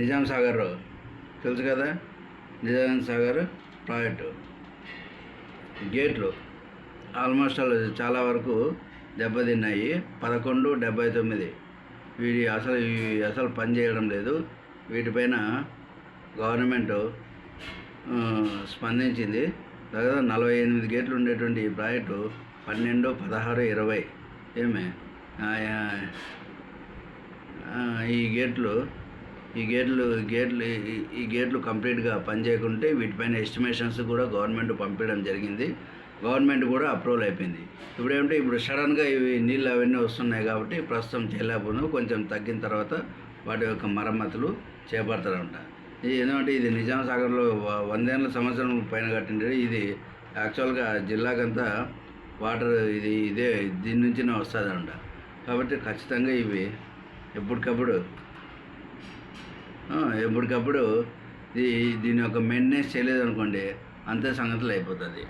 నిజాం సాగర్ తెలుసు కదా? నిజాం సాగర్ ప్రాజెక్టు. గేట్లు ఆల్మోస్ట్ ఆల్ చాలా వరకు దెబ్బతిన్నాయి. పదకొండు డెబ్బై తొమ్మిది. వీడి అసలు అసలు పని చేయడం లేదు. వీటిపైన గవర్నమెంట్ స్పందించింది. దాదాపు నలభై ఎనిమిది గేట్లు ఉండేటువంటి ఈ ప్రాజెక్టు పన్నెండు పదహారు ఇరవై. ఏమే? ఈ గేట్లు ఈ గేట్లు గేట్లు ఈ- గేట్లు కంప్లీట్గా పనిచేయకుంటే వీటిపైన ఎస్టిమేషన్స్ కూడా గవర్నమెంట్ పంపించడం జరిగింది. గవర్నమెంట్ కూడా అప్రూవల్ అయిపోయింది. ఇప్పుడు ఏమంటే ఇప్పుడు సడన్గా ఇవి నీళ్ళు అవన్నీ వస్తున్నాయి కాబట్టి ప్రస్తుతం చేయలేకపోయినా కొంచెం తగ్గిన తర్వాత వాటి యొక్క మరమ్మతులు చేపడతారంట. ఇది ఎందుకంటే ఇది నిజాం సాగర్లో వందేళ్ళ సంవత్సరం పైన కట్టింది ఇది యాక్చువల్గా జిల్లాకంతా వాటర్ ఇది ఇదే దీని నుంచినే వస్తుందంట. కాబట్టి ఖచ్చితంగా ఇవి ఎప్పటికప్పుడు ఎప్పటికప్పుడు ఈ దీని యొక్క మెయింటెనెన్స్ చేయలేదు అనుకోండి అంతే సంగతులు అయిపోతుంది.